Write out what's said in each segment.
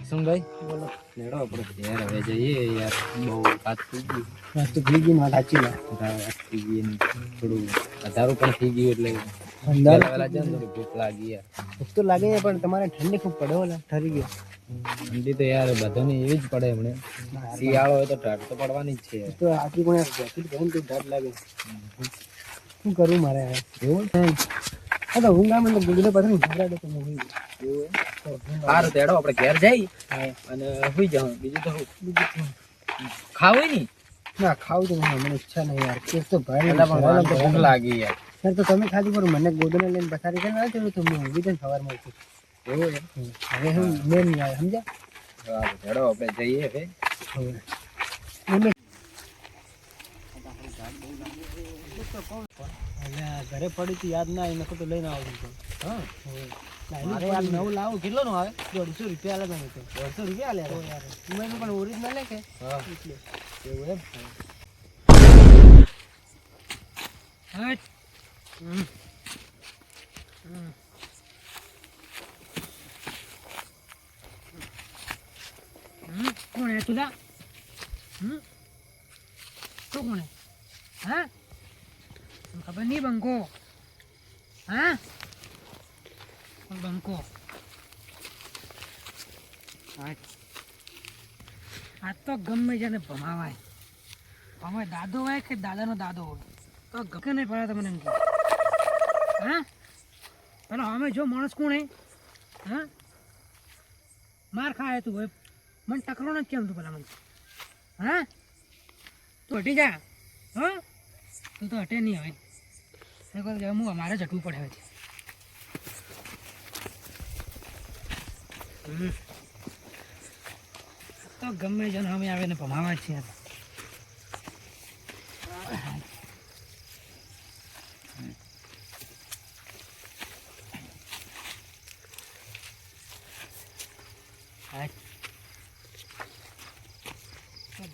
મકસુમભાઈ બોલો. લેડો આપણે. હવે જઈએ યાર. બહુ વાત થઈ ગઈ. વાત તો થઈ ગઈ વાત સાચી વાત. વાત થઈ ગઈ થોડું વધારું પણ થઈ ગયું એટલે અંદર ભૂખ લાગી યાર. ભૂખ તો લાગે પણ તમારે ઠંડી ખૂબ પડે ઓલા ઠરી ગયો. ઠંડી તો યાર બધાને એવી જ પડે હમણે. શિયાળો હોય તો ઠંડ તો પડવાની જ છે તો આટલી પણ જેકેટ પહેરીને તો ડર લાગે. શું કરું મારે એવું? હા તો હું આવે ને ગુગલે પાછળ ઘબરાડે તો હું જાઉં. સારું તેડો આપણે ઘેર જઈ અને સુઈ જાઉં. બીજું તો બીજું ખાવું નહીં ના? ખાવું તો મને ઈચ્છા નહીં યાર. કે તો ભાઈ તો ભૂખ લાગી યાર. સર તો તમે ખાધી પર મને ગોદને લઈને પથારી કરીને આવ્યો તો હું ઊંઘી જઈને સવારમાં ઉઠું. એવું હવે હું મેં નહીં આવે સમજ્યા? સારું તેડો આપણે જઈએ હવે. ઘરે પડી હતી યાદ ના નકર તો લઈને આવું છું. હા? મારે યાર નવું લાવું. કેટલો નું આવે? દોઢસો રૂપિયા આલે તમે તો. દોઢસો રૂપિયા આલે? યાર એમાં પણ ઓરિજિનલ લે કે? હા. એટલે. એવું એમ? હટ? કોણ હે તું કોણ હે? હા? નહીં બંકો. હા? બંકો. આ તો ગમે જેને ભમાવાય. ભમાય દાદો હોય કે દાદાનો દાદો હોય? તો ગમે નહીં પડે તમને એમ કે. હા? પેલો અમે જો માણસ કોણ હે? હા? માર ખાય તું હવે. મને ટકરો નથી કેમ તું પેલા મને? હા? તું હટી જા. હા? તું તો હટે નહીં હવે. કહું હું અમારે જટવું પડે હમ. તો ગમે જન અમે આવે ને ભમાવા છીએ.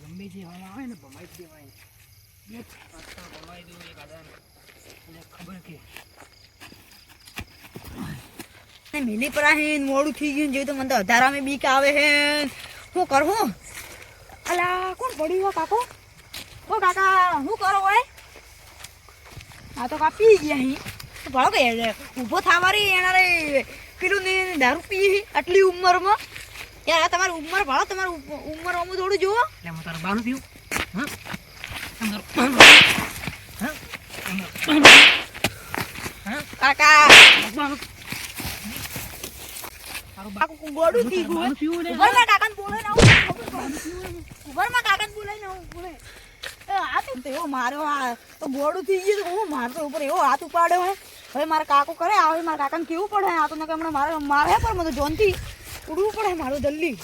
ગમે જે આવે ને ભમાઈ દેવાય. ભમાઈ દઉં, એક અને ખબર કે હે મોડું થઈ ગયું જેવું તો મને તો અધારામાં બીક આવે હે શું કરવું અલા, કોણ પડ્યું હો કાકો? ઓ કાકા શું કરો હોય? આ તો કાપી ગયા તો ભાડો કે ઊભો થાવારી એના રે. પેલું ને દારૂ પી આટલી ઉંમરમાં. યાર તમારી ઉંમર ભાડો તમારી ઉંમર અમુ થોડું જુઓ. એટલે હું હા તારું બાનું પીવું. હા આમ તારું બાનું પીવું. હા કાકા બાનું પીવું ને ઉભરમાં કાકાને બોલે ના કાકાને બોલે ના બોલે એ આ તો ગયું હું મારતો ઉપર એવો હાથ ઉપાડ્યો હે હવે મારા કાકો કરે આવે મારા કાકાને કેવું પડે આ તો નકે હમણાં મારે મારે પણ મને જોનથી ઉડવું પડે મારું જલ્દી.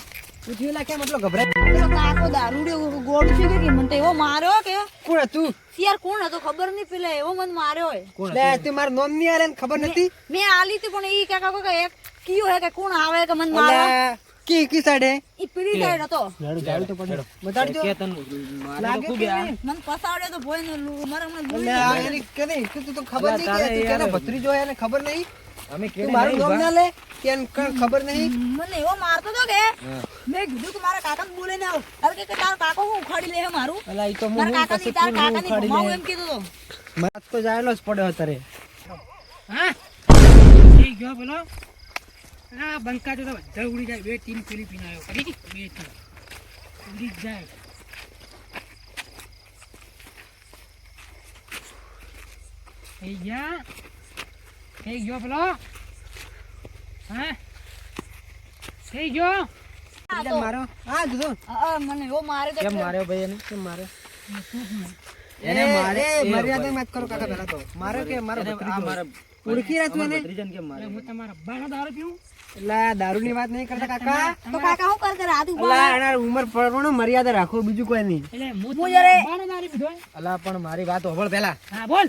પૂછ્યું કેમ એટલો ગભરાય? કાકો દારૂડે ગોડું થઈ ગયું કે મને તો એવો માર્યો કે. કોણ હતું? યાર કોણ હતો? ખબર નહીં પેલા એવો મને માર્યો લે તું મારું નામ નહીં આલે ને ખબર નથી? મેં આલી હતી પણ એ કાકા કોઈ એક કયું હે કે કોણ આવે કે મને મારે? અલ્યા, કી કી સાઈડે ઈ પીડી સાઈડ હતો. બતાડજો. કે તને લાગે કે ખૂબ નહીં? તો ભોય ને મારે હમણાં ભૂલી અલ્યા, એની કે નહીં, તું- તું તો ખબર નહીં કે તું કેનો ભત્રીજો એને ખબર નહીં અમે તું મારું નહીં નામ ના લે? કે કણ ખબર નહીં? મને એવો મારતો તો કે. મેં કીધું કે મારા કાકા ને બોલે ને આવ. અરે કે તારો કાકો હું ઉખાડી લે મારું? અલા ઈ તો હું મારા કાકા ની તાર કાકા ની હું એમ કીધું તો. મારા તો જાયેલો જ પડ્યો અત્યારે. હા? ઠીક ગયો બોલો. આ બંકા તો બધા ઉડી જાય. બે ટીમ પેલી પીને આવ્યો કરી બે ટીમ. ઉડી જાય. થઈ ગયા? થઈ ગયો પેલો હા? થઈ ગયો? મારો. હા જુદો. અ, મને એવો મારે કેમ માર્યો ભાઈ એને? કેમ મારે એને મારે મર્યાદા મત કરો કાકા પહેલા તો. મારે કે મારો આ મારા ઓળખી રહ્યા તું એને? ભત્રીજાને કેમ માર્યો? હું તમારા બાનો દારૂ એટલે દારૂની વાત નહીં કરતા કાકા. તો કાકા હું કર એના ઉંમર પ્રમાણે મર્યાદા રાખો બીજું કોઈ નહીં. એટલે હું હું જ્યારે- બાનો દારૂ પીધો અલા પણ મારી વાત હોભળ પેલા હા બોલ.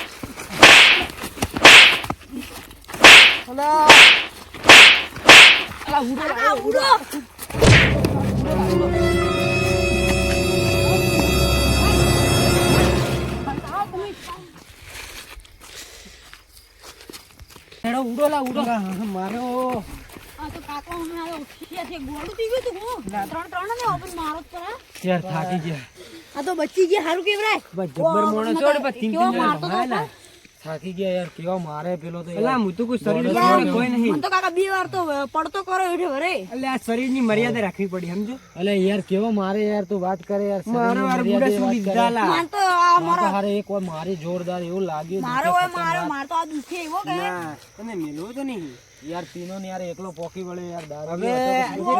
અલા અલા ઉડો કાકા ઉડો હેડો ઉડો લા ઉડો મારો આ તો કાકા અમે આ ઉઠ્યાથી ગોળું થઈ ગયું તું હું ત્રણ ત્રણ ને ઓપન મારો જ પર યાર થાકી ગયા આ તો બચી ગયા હારું કેવરાય બસ મોણસ છો ને બસ તીન કેવો તીન મારતો તો. થાકી ગયા યાર કેવા મારે પેલો તો એલા યાર. હું તો કોઈ શરીર કોઈ નહીં. મને તો કાકા બે વાર તો પડતો કરો એટલે વરે એટલે આ શરીરની મર્યાદા રાખવી પડી સમજો એટલે યાર કેવો મારે યાર તું વાત કરે યાર મારો વાર બુડા મર્યાદે સુડી મન તો આ મારો હારે એક વાર મારી જોરદાર એવું લાગ્યું મારો હોય મારો માર તો આ દુખે એવો કે? ના તમે મેલો તો નહીં. યાર તીનો ને યાર એકલો પોકી વળે યાર દારૂ હવે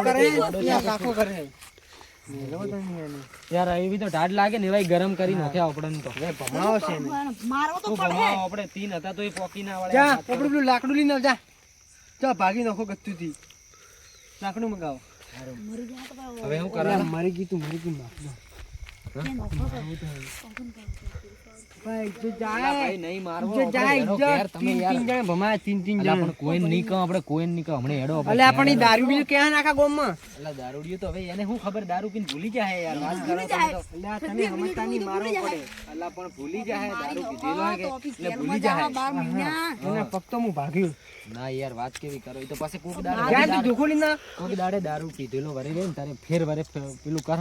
કરે? યા કાકો કરે. યાર એવી તો ઢાઢ લાગે ને એવાય ગરમ કરી નાખ્યા આપણને તો. ભમાવો છે ને. મારવો તો પડે ભમાવો આપણે તીન હતા તો એ પોકી ના વળે જા પોપડું પેલું લાકડું લઈને આવ, જા. જા ભાગી નાખો ગત્તુ થી લાકડું મંગાવો. હવે હું કરા મરી ગઈ તું મરી ગઈ નાખ દો. ભાઈ જો જાય ભાઈ નહીં મારવો જો આપણે જાય હેડો જો ઘેર તમે તીન યાર. તીન જણા ભમાયા તીન તીન અલા જણા. પણ કોઈ નહીં કહો આપણે કોઈ નહીં કહો હમણાં હેડો આપણે અલ્યા પણ ઈ દારૂ બીજું ક્યાં નાખા ગોમમાં? અલા દારૂડિયો તો હવે એને શું ખબર દારૂ પીને ભૂલી જાય યાર વાત કરો તમે તો. અલ્યા તને સમજતા નહીં મારવો પડે. અલા પણ ભૂલી જાય દારૂ પીધેલો હે કે? તો ઓફિસ એટલે ઘેરમાં ભૂલી જાવા જાય બાર મહિના. એના પગ તો હું ભાગ્યું. ના યાર વાત કેવી કરો? એ તો પાસે કોક યાર દાડે દારૂ પીધેલો વરે ગઈ તારે ફેર વરે પેલું કર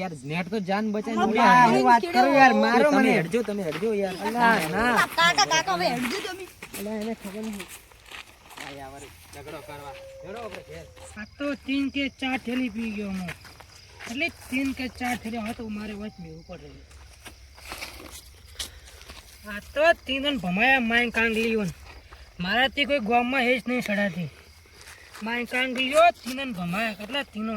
યાર નેટ તો જાન બચાવી વાત કરું યાર મારો મને હેડજો તમે હેડજો યાર. અલ્લા ના. કાકા કાકા હવે હેડજો તમે. અલ્લા એને ખબર નહીં. તો તીન કે ચાર થેલી પી ગયો હું. એટલે તીન કે ચાર થેલી હોય તો મારે વચમે ઉપર રહી આ તો તીન ભમાયા માય કાંગલીઓ મારાથી કોઈ ગામમાં હેજ નહીં સડાતી. માય કાંગલીઓ તીન ભમાયા કેટલા તીનો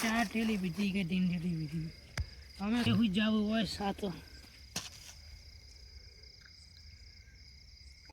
ચાર થેલી પીધી કે તીન થેલી પીધી. અમે કે હું જવું હોય સાતો.